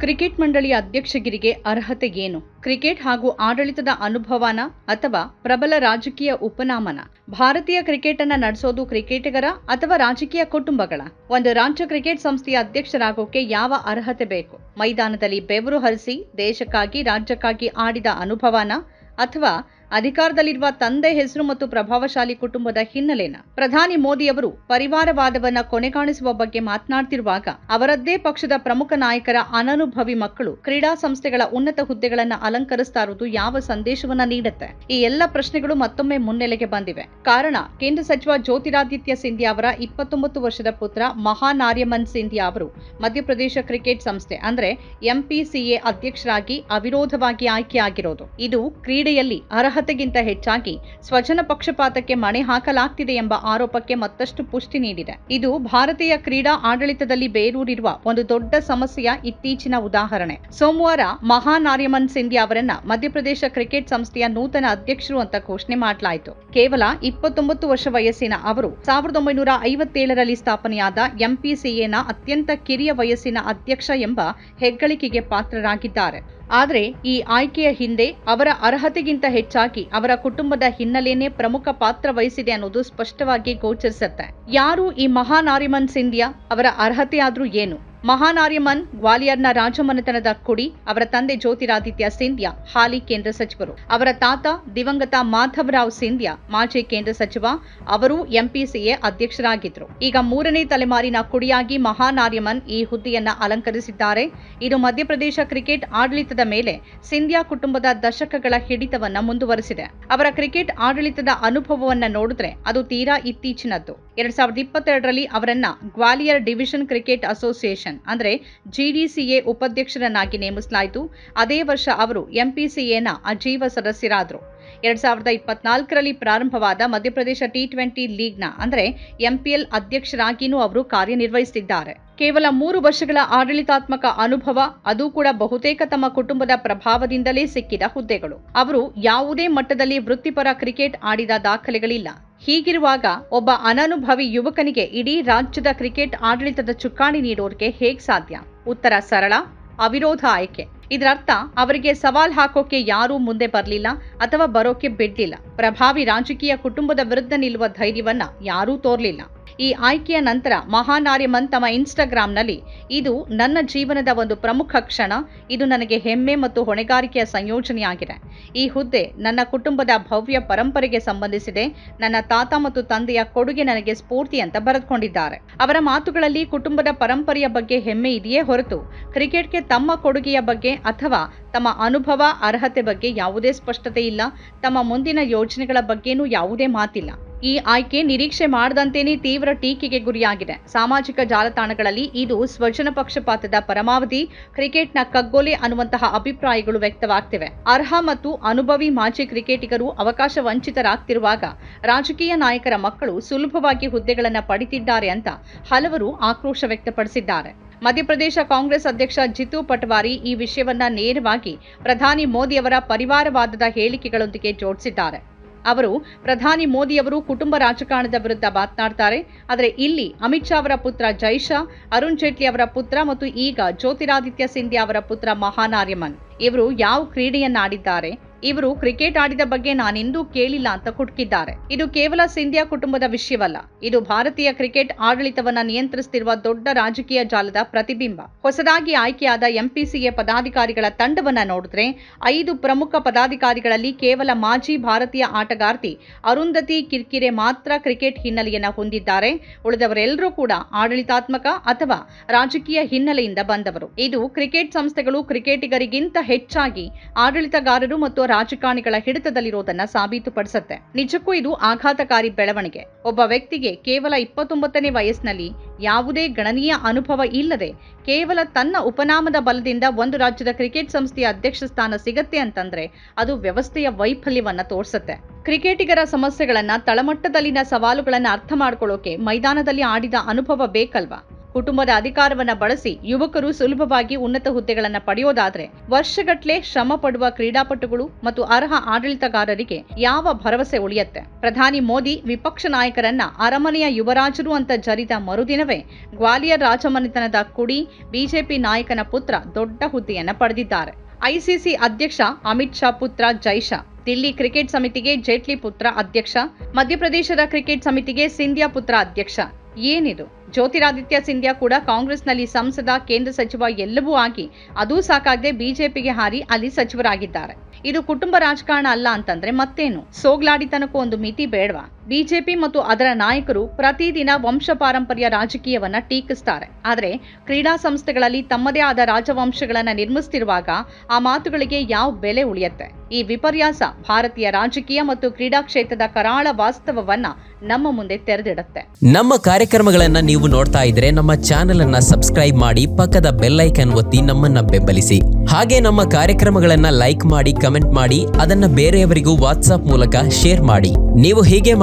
Cricket ಮಂಡಳಿಯ ಅಧ್ಯಕ್ಷಗಿರಿಗೆ ಅರ್ಹತೆ ಏನು? ಕ್ರಿಕೆಟ್ ಹಾಗೂ ಆಡಳಿತದ ಅನುಭವನ ಅಥವಾ ಪ್ರಬಲ ರಾಜಕೀಯ ಉಪನಾಮನ? ಭಾರತೀಯ ಕ್ರಿಕೆಟ್ ಅನ್ನ ನಡೆಸೋದು ಕ್ರಿಕೆಟಿಗರ ಅಥವಾ ರಾಜಕೀಯ ಕುಟುಂಬಗಳ? ಒಂದು ರಾಜ್ಯ ಕ್ರಿಕೆಟ್ ಸಂಸ್ಥೆಯ ಅಧ್ಯಕ್ಷರಾಗೋಕೆ ಯಾವ ಅರ್ಹತೆ ಬೇಕು? ಮೈದಾನದಲ್ಲಿ ಬೆವರು ಹರಿಸಿ ದೇಶಕ್ಕಾಗಿ, ರಾಜ್ಯಕ್ಕಾಗಿ ಆಡಿದ ಅನುಭವನ ಅಥವಾ ಅಧಿಕಾರದಲ್ಲಿರುವ ತಂದೆ ಹೆಸರು ಮತ್ತು ಪ್ರಭಾವಶಾಲಿ ಕುಟುಂಬದ ಹಿನ್ನೆಲೆನ ಪ್ರಧಾನಿ ಮೋದಿಯವರು ಪರಿವಾರವಾದವನ್ನ ಕೊನೆಗಾಣಿಸುವ ಬಗ್ಗೆ ಮಾತನಾಡ್ತಿರುವಾಗ ಅವರದ್ದೇ ಪಕ್ಷದ ಪ್ರಮುಖ ನಾಯಕರ ಅನನುಭವಿ ಮಕ್ಕಳು ಕ್ರೀಡಾ ಸಂಸ್ಥೆಗಳ ಉನ್ನತ ಹುದ್ದೆಗಳನ್ನ ಅಲಂಕರಿಸ್ತಾ ಇರುವುದು ಯಾವ ಸಂದೇಶವನ್ನ ನೀಡುತ್ತೆ? ಈ ಎಲ್ಲ ಪ್ರಶ್ನೆಗಳು ಮತ್ತೊಮ್ಮೆ ಮುನ್ನೆಲೆಗೆ ಬಂದಿವೆ. ಕಾರಣ, ಕೇಂದ್ರ ಸಚಿವ ಜ್ಯೋತಿರಾದಿತ್ಯ ಸಿಂಧಿಯಾ ಅವರ ಇಪ್ಪತ್ತೊಂಬತ್ತು ವರ್ಷದ ಪುತ್ರ ಮಹಾನಾರ್ಯಮನ್ ಸಿಂಧಿಯಾ ಅವರು ಮಧ್ಯಪ್ರದೇಶ ಕ್ರಿಕೆಟ್ ಸಂಸ್ಥೆ, ಅಂದ್ರೆ ಎಂಪಿಸಿಎ ಅಧ್ಯಕ್ಷರಾಗಿ ಅವಿರೋಧವಾಗಿ ಆಯ್ಕೆಯಾಗಿರೋದು. ಇದು ಕ್ರೀಡೆಯಲ್ಲಿ ಅರ್ಹತೆಗಿಂತ ಹೆಚ್ಚಾಗಿ ಸ್ವಜನ ಪಕ್ಷಪಾತಕ್ಕೆ ಮಣೆ ಹಾಕಲಾಗ್ತಿದೆ ಎಂಬ ಆರೋಪಕ್ಕೆ ಮತ್ತಷ್ಟು ಪುಷ್ಟಿ ನೀಡಿದೆ. ಇದು ಭಾರತೀಯ ಕ್ರೀಡಾ ಆಡಳಿತದಲ್ಲಿ ಬೇರೂರಿರುವ ಒಂದು ದೊಡ್ಡ ಸಮಸ್ಯೆಯ ಇತ್ತೀಚಿನ ಉದಾಹರಣೆ. ಸೋಮವಾರ ಮಹಾನಾರ್ಯಮನ್ ಸಿಂಧ್ಯಾ ಅವರನ್ನ ಮಧ್ಯಪ್ರದೇಶ ಕ್ರಿಕೆಟ್ ಸಂಸ್ಥೆಯ ನೂತನ ಅಧ್ಯಕ್ಷರು ಅಂತ ಘೋಷಣೆ ಮಾಡಲಾಯಿತು. ಕೇವಲ ಇಪ್ಪತ್ತೊಂಬತ್ತು ವರ್ಷ ವಯಸ್ಸಿನ ಅವರು ಸಾವಿರದ ಒಂಬೈನೂರ ಐವತ್ತೇಳರಲ್ಲಿ ಸ್ಥಾಪನೆಯಾದ ಎಂಪಿಸಿಎನ ಅತ್ಯಂತ ಕಿರಿಯ ವಯಸ್ಸಿನ ಅಧ್ಯಕ್ಷ ಎಂಬ ಹೆಗ್ಗಳಿಕೆಗೆ ಪಾತ್ರರಾಗಿದ್ದಾರೆ. ಆದರೆ ಈ ಆಯ್ಕೆಯ ಹಿಂದೆ ಅವರ ಅರ್ಹತೆಗಿಂತ ಹೆಚ್ಚಾಗಿ ಅವರ ಕುಟುಂಬದ ಹಿನ್ನೆಲೆಯೇ ಪ್ರಮುಖ ಪಾತ್ರ ವಹಿಸಿದೆ ಅನ್ನೋದು ಸ್ಪಷ್ಟವಾಗಿ ಗೋಚರಿಸುತ್ತೆ. ಯಾರು ಈ ಮಹಾನಾರಿಮನ್ ಸಿಂಧ್ಯಾ ಅವರ ಅರ್ಹತೆ ಆದ್ರೂ ಏನು? ಮಹಾನಾರ್ಯಮನ್ ಗ್ವಾಲಿಯರ್ನ ರಾಜಮನೆತನದ ಕುಡಿ, ಅವರ ತಂದೆ ಜ್ಯೋತಿರಾದಿತ್ಯ ಸಿಂಧ್ಯಾ, ಹಾಲಿ ಕೇಂದ್ರ ಸಚಿವರು. ಅವರ ತಾತ ದಿವಂಗತ ಮಾಧವರಾವ್ ಸಿಂಧ್ಯಾ, ಮಾಜಿ ಕೇಂದ್ರ ಸಚಿವ, ಅವರು ಎಂಪಿಸಿಎ ಅಧ್ಯಕ್ಷರಾಗಿದ್ದರು. ಈಗ ಮೂರನೇ ತಲೆಮಾರಿನ ಕುಡಿಯಾಗಿ ಮಹಾನಾರ್ಯಮನ್ ಈ ಹುದ್ದೆಯನ್ನ ಅಲಂಕರಿಸಿದ್ದಾರೆ. ಇದು ಮಧ್ಯಪ್ರದೇಶ ಕ್ರಿಕೆಟ್ ಆಡಳಿತದ ಮೇಲೆ ಸಿಂಧ್ಯಾ ಕುಟುಂಬದ ದಶಕಗಳ ಹಿಡಿತವನ್ನ ಮುಂದುವರೆಸಿದೆ. ಅವರ ಕ್ರಿಕೆಟ್ ಆಡಳಿತದ ಅನುಭವವನ್ನ ನೋಡಿದ್ರೆ ಅದು ತೀರಾ ಇತ್ತೀಚಿನದ್ದು. ಎರಡ್ ಸಾವಿರದ ಇಪ್ಪತ್ತೆರಡರಲ್ಲಿ ಅವರನ್ನ ಗ್ವಾಲಿಯರ್ ಡಿವಿಷನ್ ಕ್ರಿಕೆಟ್ ಅಸೋಸಿಯೇಷನ್ ಅಂದ್ರೆ ಜಿಡಿಸಿಎ ಉಪಾಧ್ಯಕ್ಷರನ್ನಾಗಿ ನೇಮಿಸಲಾಯಿತು. ಅದೇ ವರ್ಷ ಅವರು ಎಂಪಿಸಿಎನ ಅಜೀವ ಸದಸ್ಯರಾದರು. ಎರಡ್ ಸಾವಿರದ ಇಪ್ಪತ್ನಾಲ್ಕರಲ್ಲಿ ಪ್ರಾರಂಭವಾದ ಮಧ್ಯಪ್ರದೇಶ ಟಿ ಟ್ವೆಂಟಿ ಲೀಗ್ನ, ಅಂದರೆ ಎಂಪಿಎಲ್ ಅಧ್ಯಕ್ಷರಾಗಿಯೂ ಅವರು ಕಾರ್ಯನಿರ್ವಹಿಸುತ್ತಿದ್ದಾರೆ ಕೇವಲ ಮೂರು ವರ್ಷಗಳ ಆಡಳಿತಾತ್ಮಕ ಅನುಭವ, ಅದು ಕೂಡ ಬಹುತೇಕ ತಮ್ಮ ಕುಟುಂಬದ ಪ್ರಭಾವದಿಂದಲೇ ಸಿಕ್ಕಿದ ಹುದ್ದೆಗಳು. ಅವರು ಯಾವುದೇ ಮಟ್ಟದಲ್ಲಿ ವೃತ್ತಿಪರ ಕ್ರಿಕೆಟ್ ಆಡಿದ ದಾಖಲೆಗಳಿಲ್ಲ. ಹೀಗಿರುವಾಗ ಒಬ್ಬ ಅನನುಭವಿ ಯುವಕನಿಗೆ ಇಡೀ ರಾಜ್ಯದ ಕ್ರಿಕೆಟ್ ಆಡಳಿತದ ಚುಕ್ಕಾಣಿ ನೀಡೋರ್ಗೆ ಹೇಗ್ ಸಾಧ್ಯ? ಉತ್ತರ ಸರಳ, ಅವಿರೋಧ ಆಯ್ಕೆ. ಇದರರ್ಥ, ಅವರಿಗೆ ಸವಾಲ್ ಹಾಕೋಕೆ ಯಾರೂ ಮುಂದೆ ಬರಲಿಲ್ಲ ಅಥವಾ ಬರೋಕೆ ಬಿಡ್ಲಿಲ್ಲ. ಪ್ರಭಾವಿ ರಾಜಕೀಯ ಕುಟುಂಬದ ವಿರುದ್ಧ ನಿಲ್ಲುವ ಧೈರ್ಯವನ್ನ ಯಾರೂ ತೋರ್ಲಿಲ್ಲ. ಈ ಆಯ್ಕೆಯ ನಂತರ ಮಹಾನಾರ್ಯಮನ್ ತಮ್ಮ ಇನ್ಸ್ಟಾಗ್ರಾಂನಲ್ಲಿ, ಇದು ನನ್ನ ಜೀವನದ ಒಂದು ಪ್ರಮುಖ ಕ್ಷಣ, ಇದು ನನಗೆ ಹೆಮ್ಮೆ ಮತ್ತು ಹೊಣೆಗಾರಿಕೆಯ ಸಂಯೋಜನೆಯಾಗಿದೆ. ಈ ಹುದ್ದೆ ನನ್ನ ಕುಟುಂಬದ ಭವ್ಯ ಪರಂಪರೆಗೆ ಸಂಬಂಧಿಸಿದೆ, ನನ್ನ ತಾತ ಮತ್ತು ತಂದೆಯ ಕೊಡುಗೆ ನನಗೆ ಸ್ಫೂರ್ತಿ ಅಂತ ಬರೆದುಕೊಂಡಿದ್ದಾರೆ. ಅವರ ಮಾತುಗಳಲ್ಲಿ ಕುಟುಂಬದ ಪರಂಪರೆಯ ಬಗ್ಗೆ ಹೆಮ್ಮೆ ಇದೆಯೇ ಹೊರತು, ಕ್ರಿಕೆಟ್ಗೆ ತಮ್ಮ ಕೊಡುಗೆಯ ಬಗ್ಗೆ ಅಥವಾ ತಮ್ಮ ಅನುಭವ, ಅರ್ಹತೆ ಬಗ್ಗೆ ಯಾವುದೇ ಸ್ಪಷ್ಟತೆ ಇಲ್ಲ ತಮ್ಮ ಮುಂದಿನ ಯೋಜನೆಗಳ ಬಗ್ಗೆನೂ ಯಾವುದೇ ಮಾತಿಲ್ಲ. ಈ ಆಯ್ಕೆ ನಿರೀಕ್ಷೆ ಮಾಡದಂತೆಯೇ ತೀವ್ರ ಟೀಕೆಗೆ ಗುರಿಯಾಗಿದೆ. ಸಾಮಾಜಿಕ ಜಾಲತಾಣಗಳಲ್ಲಿ ಇದು ಸ್ವಜನ ಪಕ್ಷಪಾತದ ಪರಮಾವಧಿ, ಕ್ರಿಕೆಟ್ನ ಕಗ್ಗೊಲೆ ಅನ್ನುವಂತಹ ಅಭಿಪ್ರಾಯಗಳು ವ್ಯಕ್ತವಾಗ್ತಿವೆ. ಅರ್ಹ ಮತ್ತು ಅನುಭವಿ ಮಾಜಿ ಕ್ರಿಕೆಟಿಗರು ಅವಕಾಶ ವಂಚಿತರಾಗ್ತಿರುವಾಗ ರಾಜಕೀಯ ನಾಯಕರ ಮಕ್ಕಳು ಸುಲಭವಾಗಿ ಹುದ್ದೆಗಳನ್ನು ಪಡಿತಿದ್ದಾರೆ ಅಂತ ಹಲವರು ಆಕ್ರೋಶ ವ್ಯಕ್ತಪಡಿಸಿದ್ದಾರೆ. ಮಧ್ಯಪ್ರದೇಶ ಕಾಂಗ್ರೆಸ್ ಅಧ್ಯಕ್ಷ ಜಿತು ಪಟ್ವಾರಿ ಈ ವಿಷಯವನ್ನ ನೇರವಾಗಿ ಪ್ರಧಾನಿ ಮೋದಿಯವರ ಪರಿವಾರವಾದದ ಹೇಳಿಕೆಗಳೊಂದಿಗೆ ಜೋಡಿಸಿದ್ದಾರೆ. ಅವರು ಪ್ರಧಾನಿ ಮೋದಿಯವರು ಕುಟುಂಬ ರಾಜಕಾರಣದ ವಿರುದ್ಧ ಮಾತನಾಡ್ತಾರೆ. ಆದರೆ ಇಲ್ಲಿ ಅಮಿತ್ ಶಾ ಅವರ ಪುತ್ರ ಜೈಶಾ ಅರುಣ್ ಜೇಟ್ಲಿ ಅವರ ಪುತ್ರ ಮತ್ತು ಈಗ ಜ್ಯೋತಿರಾದಿತ್ಯ ಸಿಂಧ್ಯಾ ಅವರ ಪುತ್ರ ಮಹಾನಾರ್ಯಮನ್ ಇವರು ಯಾವ ಕ್ರೀಡೆಯನ್ನ ಆಡಿದ್ದಾರೆ ಇವರು ಕ್ರಿಕೆಟ್ ಆಡಿದ ಬಗ್ಗೆ ನಾನೆಂದೂ ಕೇಳಿಲ್ಲ ಅಂತ ಕುಟುಕಿದ್ದಾರೆ. ಇದು ಕೇವಲ ಸಿಂಧ್ಯಾ ಕುಟುಂಬದ ವಿಷಯವಲ್ಲ. ಇದು ಭಾರತೀಯ ಕ್ರಿಕೆಟ್ ಆಡಳಿತವನ್ನ ನಿಯಂತ್ರಿಸುತ್ತಿರುವ ದೊಡ್ಡ ರಾಜಕೀಯ ಜಾಲದ ಪ್ರತಿಬಿಂಬ. ಹೊಸದಾಗಿ ಆಯ್ಕೆಯಾದ ಎಂಪಿಸಿಎ ಪದಾಧಿಕಾರಿಗಳ ತಂಡವನ್ನ ನೋಡಿದ್ರೆ, ಐದು ಪ್ರಮುಖ ಪದಾಧಿಕಾರಿಗಳಲ್ಲಿ ಕೇವಲ ಮಾಜಿ ಭಾರತೀಯ ಆಟಗಾರ್ತಿ ಅರುಂಧತಿ ಕಿರ್ಕಿರೆ ಮಾತ್ರ ಕ್ರಿಕೆಟ್ ಹಿನ್ನೆಲೆಯನ್ನ ಹೊಂದಿದ್ದಾರೆ. ಉಳಿದವರೆಲ್ಲರೂ ಕೂಡ ಆಡಳಿತಾತ್ಮಕ ಅಥವಾ ರಾಜಕೀಯ ಹಿನ್ನೆಲೆಯಿಂದ ಬಂದವರು. ಇದು ಕ್ರಿಕೆಟ್ ಸಂಸ್ಥೆಗಳು ಕ್ರಿಕೆಟಿಗರಿಗಿಂತ ಹೆಚ್ಚಾಗಿ ಆಡಳಿತಗಾರರು ಮತ್ತು ರಾಜಕಾರಣಿಗಳ ಹಿಡಿತದಲ್ಲಿರೋದನ್ನ ಸಾಬೀತುಪಡಿಸುತ್ತೆ. ನಿಜಕ್ಕೂ ಇದು ಆಘಾತಕಾರಿ ಬೆಳವಣಿಗೆ. ಒಬ್ಬ ವ್ಯಕ್ತಿಗೆ ಕೇವಲ ಇಪ್ಪತ್ತೊಂಬತ್ತನೇ ವಯಸ್ಸಿನಲ್ಲಿ ಯಾವುದೇ ಗಣನೀಯ ಅನುಭವ ಇಲ್ಲದೆ ಕೇವಲ ತನ್ನ ಉಪನಾಮದ ಬಲದಿಂದ ಒಂದು ರಾಜ್ಯದ ಕ್ರಿಕೆಟ್ ಸಂಸ್ಥೆಯ ಅಧ್ಯಕ್ಷ ಸ್ಥಾನ ಸಿಗತ್ತೆ ಅಂತಂದ್ರೆ ಅದು ವ್ಯವಸ್ಥೆಯ ವೈಫಲ್ಯವನ್ನ ತೋರಿಸುತ್ತೆ. ಕ್ರಿಕೆಟಿಗರ ಸಮಸ್ಯೆಗಳನ್ನ ತಳಮಟ್ಟದಲ್ಲಿನ ಸವಾಲುಗಳನ್ನ ಅರ್ಥ ಮಾಡ್ಕೊಳ್ಳೋಕೆ ಮೈದಾನದಲ್ಲಿ ಆಡಿದ ಅನುಭವ ಬೇಕಲ್ವಾ? ಕುಟುಂಬದ ಅಧಿಕಾರವನ್ನ ಬಳಸಿ ಯುವಕರು ಸುಲಭವಾಗಿ ಉನ್ನತ ಹುದ್ದೆಗಳನ್ನು ಪಡೆಯೋದಾದ್ರೆ ವರ್ಷಗಟ್ಲೆ ಶ್ರಮ ಪಡುವ ಕ್ರೀಡಾಪಟುಗಳು ಮತ್ತು ಅರ್ಹ ಆಡಳಿತಗಾರರಿಗೆ ಯಾವ ಭರವಸೆ ಉಳಿಯತ್ತೆ? ಪ್ರಧಾನಿ ಮೋದಿ ವಿಪಕ್ಷ ನಾಯಕರನ್ನ ಅರಮನೆಯ ಯುವರಾಜರು ಅಂತ ಜರಿದ ಮರುದಿನವೇ ಗ್ವಾಲಿಯರ್ ರಾಜಮನೆತನದ ಕುಡಿ ಬಿಜೆಪಿ ನಾಯಕನ ಪುತ್ರ ದೊಡ್ಡ ಹುದ್ದೆಯನ್ನ ಪಡೆದಿದ್ದಾರೆ. ಐಸಿಸಿ ಅಧ್ಯಕ್ಷ ಅಮಿತ್ ಶಾ ಪುತ್ರ ಜೈಶಾ ದಿಲ್ಲಿ ಕ್ರಿಕೆಟ್ ಸಮಿತಿಗೆ ಜೇಟ್ಲಿ ಪುತ್ರ ಅಧ್ಯಕ್ಷ, ಮಧ್ಯಪ್ರದೇಶದ ಕ್ರಿಕೆಟ್ ಸಮಿತಿಗೆ ಸಿಂಧ್ಯಾ ಪುತ್ರ ಅಧ್ಯಕ್ಷ ಏನಿದು? ಜ್ಯೋತಿರಾದಿತ್ಯ ಸಿಂಧ್ಯಾ ಕೂಡ ಕಾಂಗ್ರೆಸ್ನಲ್ಲಿ ಸಂಸದ, ಕೇಂದ್ರ ಸಚಿವ ಎಲ್ಲವೂ ಆಗಿ ಅದೂ ಸಾಕಾಗದೆ ಬಿಜೆಪಿಗೆ ಹಾರಿ ಅಲ್ಲಿ ಸಚಿವರಾಗಿದ್ದಾರೆ. ಇದು ಕುಟುಂಬ ರಾಜಕಾರಣ ಅಲ್ಲ ಅಂತಂದ್ರೆ ಮತ್ತೇನು? ಸೋಗ್ಲಾಡಿತನಕ್ಕೂ ಒಂದು ಮಿತಿ ಬೇಡವಾ? ಬಿಜೆಪಿ ಮತ್ತು ಅದರ ನಾಯಕರು ಪ್ರತಿದಿನ ವಂಶಪಾರಂಪರ್ಯ ರಾಜಕೀಯವನ್ನ ಟೀಕಿಸ್ತಾರೆ. ಆದರೆ ಕ್ರೀಡಾ ಸಂಸ್ಥೆಗಳಲ್ಲಿ ತಮ್ಮದೇ ಆದ ರಾಜವಂಶಗಳನ್ನು ನಿರ್ಮಿಸ್ತಿರುವಾಗ ಆ ಮಾತುಗಳಿಗೆ ಯಾವ ಬೆಲೆ ಉಳಿಯುತ್ತೆ? ಈ ವಿಪರ್ಯಾಸ ಭಾರತೀಯ ರಾಜಕೀಯ ಮತ್ತು ಕ್ರೀಡಾ ಕ್ಷೇತ್ರದ ಕರಾಳ ವಾಸ್ತವವನ್ನ ನಮ್ಮ ಮುಂದೆ ತೆರೆದಿಡುತ್ತೆ. ನಮ್ಮ ಕಾರ್ಯಕ್ರಮಗಳನ್ನ ನೀವು ನೋಡ್ತಾ ಇದ್ರೆ ನಮ್ಮ ಚಾನೆಲ್ ಅನ್ನ ಸಬ್ಸ್ಕ್ರೈಬ್ ಮಾಡಿ ಪಕ್ಕದ ಬೆಲ್ಲೈಕನ್ ಒತ್ತಿ ನಮ್ಮನ್ನ ಬೆಂಬಲಿಸಿ. ಹಾಗೆ ನಮ್ಮ ಕಾರ್ಯಕ್ರಮಗಳನ್ನ ಲೈಕ್ ಮಾಡಿ, ಕಮೆಂಟ್ ಮಾಡಿ, ಅದನ್ನ ಬೇರೆಯವರಿಗೂ ವಾಟ್ಸ್ಆಪ್ ಮೂಲಕ ಶೇರ್ ಮಾಡಿ. ನೀವು ಹೀಗೆ